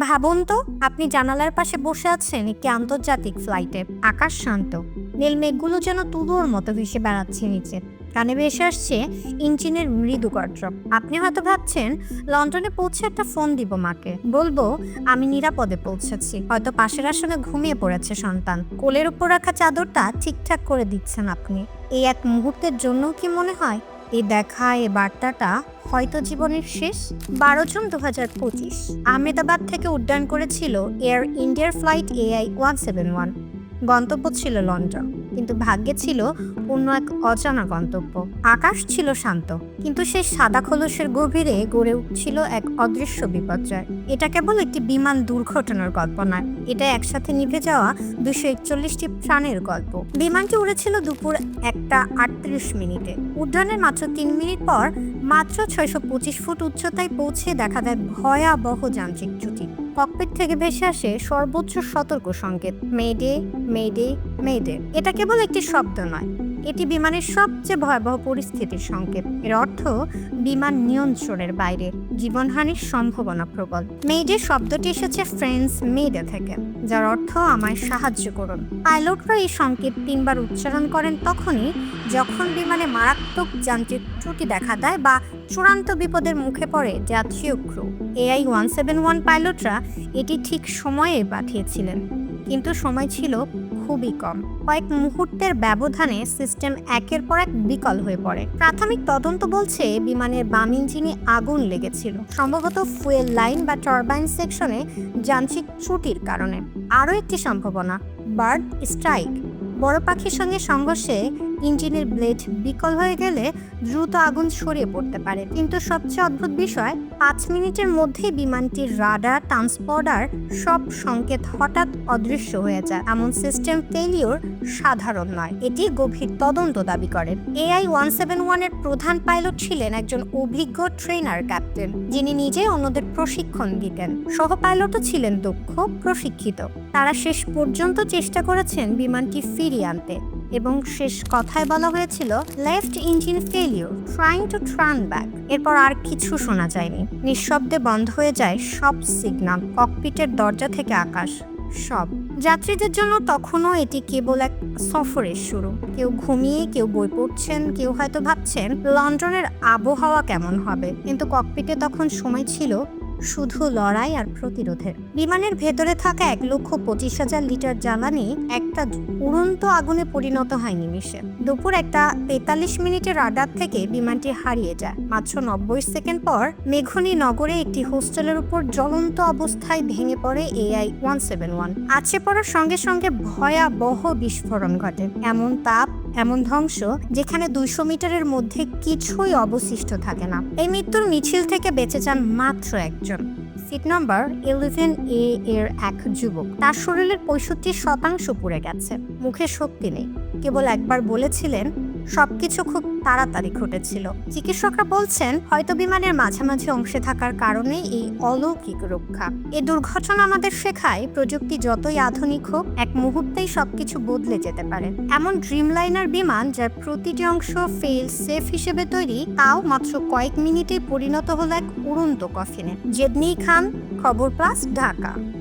ভাবুন তো, আপনি জানালার পাশে বসে আছেন একটি আন্তর্জাতিক ফ্লাইটে। আকাশ শান্ত। নীল মেঘগুলো যেন তুলোর মতো ভেসে বেড়াচ্ছে নিচে। কানে ভেসে আসছে ইঞ্জিনের মৃদু গর্জন আপনি হয়তো ভাবছেন, লন্ডনে পৌঁছে একটা ফোন দিব মাকে। বলব, আমি নিরাপদে পৌঁছেছি। হয়তো পাশের আসনে ঘুমিয়ে পড়েছে সন্তান। কোলের উপর রাখা চাদরটা ঠিকঠাক করে দিচ্ছেন আপনি। এই এক মুহূর্তের জন্য কি মনে হয়? এই দেখা এ বার্তাটা হয়তো জীবনের শেষ। বারো জুন দু হাজার পঁচিশ, আহমেদাবাদ থেকে উড্ডয়ন করেছিল এয়ার ইন্ডিয়ার flight AI one seven one গন্তব্য ছিল লন্ডন কিন্তু ভাগ্যে ছিল অন্য এক অজানা গন্তব্য। আকাশ ছিল শান্ত, কিন্তু সেই সাদা খোলসের গভীরে গড়ে উঠছিল এক অদৃশ্য বিপর্যয়। এটা কেবল একটি বিমান দুর্ঘটনার গল্প নয়, এটা একসাথে নিভে যাওয়া দুশো একচল্লিশটি প্রাণের গল্প। বিমানটি উড়েছিল দুপুর একটা আটত্রিশ মিনিটে। উড্ডয়নের মাত্র তিন মিনিট পর মাত্র ছয়শো পঁচিশ ফুট উচ্চতায় পৌঁছে দেখা দেয় ভয়াবহ যান্ত্রিক ত্রুটি ককপিট থেকে ভেসে আসে সর্বোচ্চ সতর্ক সংকেত মেডে মেডে মেডে এটা কেবল একটি শব্দ নয়। এটি বিমানের সবচেয়ে ভয়াবহ পরিস্থিতির সংকেত। এর অর্থ, বিমান নিয়ন্ত্রণের বাইরে জীবনহানির সম্ভাবনা প্রবল। মেডে শব্দটি এসেছে ফ্রেন্স মেডে থেকে, যার অর্থ আমায় সাহায্য করুন। পাইলটরা এই সংকেত তিনবার উচ্চারণ করেন তখনই, যখন বিমানে মারাত্মক যান্ত্রিক ত্রুটি দেখা দেয় বা চূড়ান্ত বিপদের মুখে পড়ে জাতীয় crew. AI one seven one পাইলটরা এটি ঠিক সময়ে পাঠিয়েছিলেন। কিন্তু সময় ছিল খুবই কম। কয়েক মুহূর্তের ব্যবধানে সিস্টেম একের পর এক বিকল হয়ে পড়ে। প্রাথমিক তদন্ত বলছে, বিমানের বাম ইঞ্জিনে আগুন লেগেছিল। সম্ভবত ফুয়েল লাইন বা টারবাইন সেকশনে যান্ত্রিক ত্রুটির কারণে। আরও একটি সম্ভাবনা, বার্ড স্ট্রাইক। বড় পাখির সঙ্গে সংঘর্ষে ইঞ্জিনের ব্লেড বিকল হয়ে গেলে দ্রুত আগুন ছড়িয়ে পড়তে পারে। কিন্তু সবচেয়ে অদ্ভুত বিষয়, পাঁচ মিনিটের মধ্যেই বিমানটির রাডার ট্রান্সপন্ডার সব সংকেত হঠাৎ অদৃশ্য হয়ে যায়। এমন সিস্টেম ফেলিওর সাধারণ নয়, এটি গভীর তদন্ত দাবি করে। এআই ওয়ান সেভেন ওয়ানের প্রধান পাইলট ছিলেন একজন অভিজ্ঞ ট্রেনার ক্যাপ্টেন, যিনি নিজে অন্যদের প্রশিক্ষণ দিতেন। সহ পাইলটও ছিলেন দক্ষ, প্রশিক্ষিত। তারা শেষ পর্যন্ত চেষ্টা করেছেন বিমানটি ফিরিয়ে আনতে। এবং শেষ কথায় বলা হয়েছিল left engine failure trying to turn back এরপর আর কিছু শোনা যায়নি। নিঃশব্দে বন্ধ হয়ে যায় সব সিগনাল ককপিটের দরজা থেকে আকাশ, সব। যাত্রীদের জন্য তখনও এটি কেবল এক সফরের শুরু। কেউ ঘুমিয়ে, কেউ বই পড়ছেন, কেউ হয়তো ভাবছেন, লন্ডনের আবহাওয়া কেমন হবে? কিন্তু ককপিটে তখন সময় ছিল শুধু লড়াই আর প্রতিরোধের। বিমানের ভেতরে থাকা এক লক্ষ পঁচিশ হাজার লিটার জ্বালানি একটা উড়ন্ত আগুনে পরিণত হয় নিমিষে। দুপুর একটা তেতাল্লিশ মিনিটের রাডার থেকে বিমানটি হারিয়ে যায়। মাত্র নব্বই সেকেন্ড পর মেঘনী নগরে একটি হোস্টেলের উপর জ্বলন্ত অবস্থায় ভেঙে পড়ে এআই ওয়ান সেভেন ওয়ান। আছে পড়ার সঙ্গে সঙ্গে ভয়াবহ বিস্ফোরণ ঘটে। এমন তাপ এমন ধ্বংস যেখানে দুইশো মিটারের মধ্যে কিছুই অবশিষ্ট থাকে না। এই মৃত্যুর মিছিল থেকে বেঁচে যান মাত্র একজন। সিট নম্বর ইলেভেন এ এর এক যুবক। তার শরীরের পঁয়ষট্টি শতাংশ পুড়ে গেছে। মুখে শক্তি নেই। কেবল একবার বলেছিলেন সবকিছু খুব তাড়াতাড়ি ঘটেছিল। চিকিৎসকরা বলছেন, হয়তো বিমানের মাঝামাঝি অংশে থাকার কারণে এই অলৌকিক রক্ষা। এ দুর্ঘটনা আমাদের শেখায় প্রযুক্তি যতই আধুনিক হোক, এক মুহূর্তেই সবকিছু বদলে যেতে পারে। এমন ড্রিমলাইনার বিমান যার প্রতিটি অংশ ফেল সেফ হিসেবে তৈরি, তাও মাত্র কয়েক মিনিটে পরিণত হলো এক উড়ন্ত কফিনে। জেদনি খান, খবর প্লাস ঢাকা।